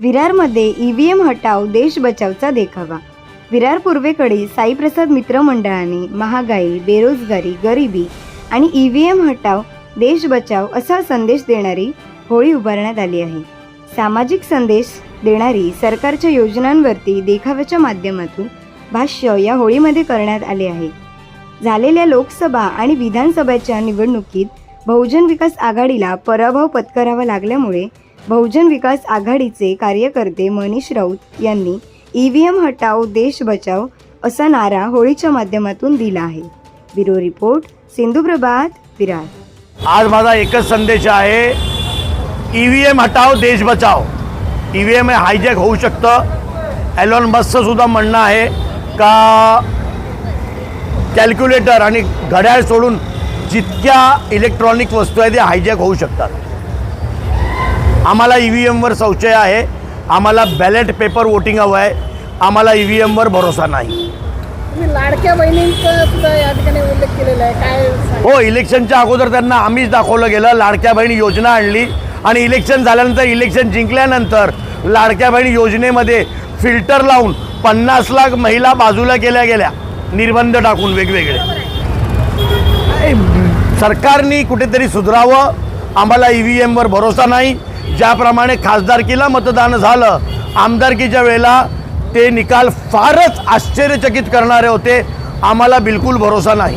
विरारमध्ये EVM हटाव देश बचावचा देखावा. विरार पूर्वेकडील साईप्रसाद मित्र मंडळाने महागाई बेरोजगारी गरिबी आणि ईव्हीएम हटाव देश बचाव असा संदेश देणारी होळी उभारण्यात आली आहे. सामाजिक संदेश देणारी सरकारच्या योजनांवरती देखाव्याच्या माध्यमातून भाष्य या होळीमध्ये करण्यात आले आहे. झालेल्या लोकसभा आणि विधानसभेच्या निवडणुकीत बहुजन विकास आघाडीला पराभव पत्करावा लागल्यामुळे बहुजन विकास आघाडीचे कार्यकर्ते मनीष राऊत यांनी ई व्ही एम हटाव देश बचाव असा नारा होळीच्या माध्यमातून दिला आहे. Bureau report Sindhu Prabhat Virar. आज माझा एकच संदेश आहे ई व्ही एम हटाव देश बचाव ई व्ही एम हायजॅक होऊ शकतं. ॲलॉन मस्कचं सुद्धा म्हणणं आहे का कॅल्क्युलेटर आणि घड्याळ सोडून जितक्या इलेक्ट्रॉनिक वस्तू आहेत त्या हायजॅक होऊ शकतात. आम्हाला ई व्ही एमवर संशय आहे. आम्हाला बॅलेट पेपर वोटिंग हवं आहे. आम्हाला ई व्ही एमवर भरोसा नाही. लाडक्या बहिणींचा सुद्धा या ठिकाणी उल्लेख केलेला आहे. काय? हो इलेक्शनच्या अगोदर त्यांना आम्हीच दाखवलं गेलं. लाडक्या बहिणी योजना आणली आणि इलेक्शन झाल्यानंतर इलेक्शन जिंकल्यानंतर लाडक्या बहिणी योजनेमध्ये फिल्टर लावून पन्नास लाख महिला बाजूला केल्या गेल्या. निर्बंध टाकून वेगवेगळे. सरकारने कुठेतरी सुधारावं. आम्हाला ई व्ही एमवर भरोसा नाही. ज्याप्रमाणे खासदारकीला मतदान झालं आमदारकीच्या वेळेला ते निकाल फारच आश्चर्यचकित करणारे होते. आम्हाला बिलकुल भरोसा नाही.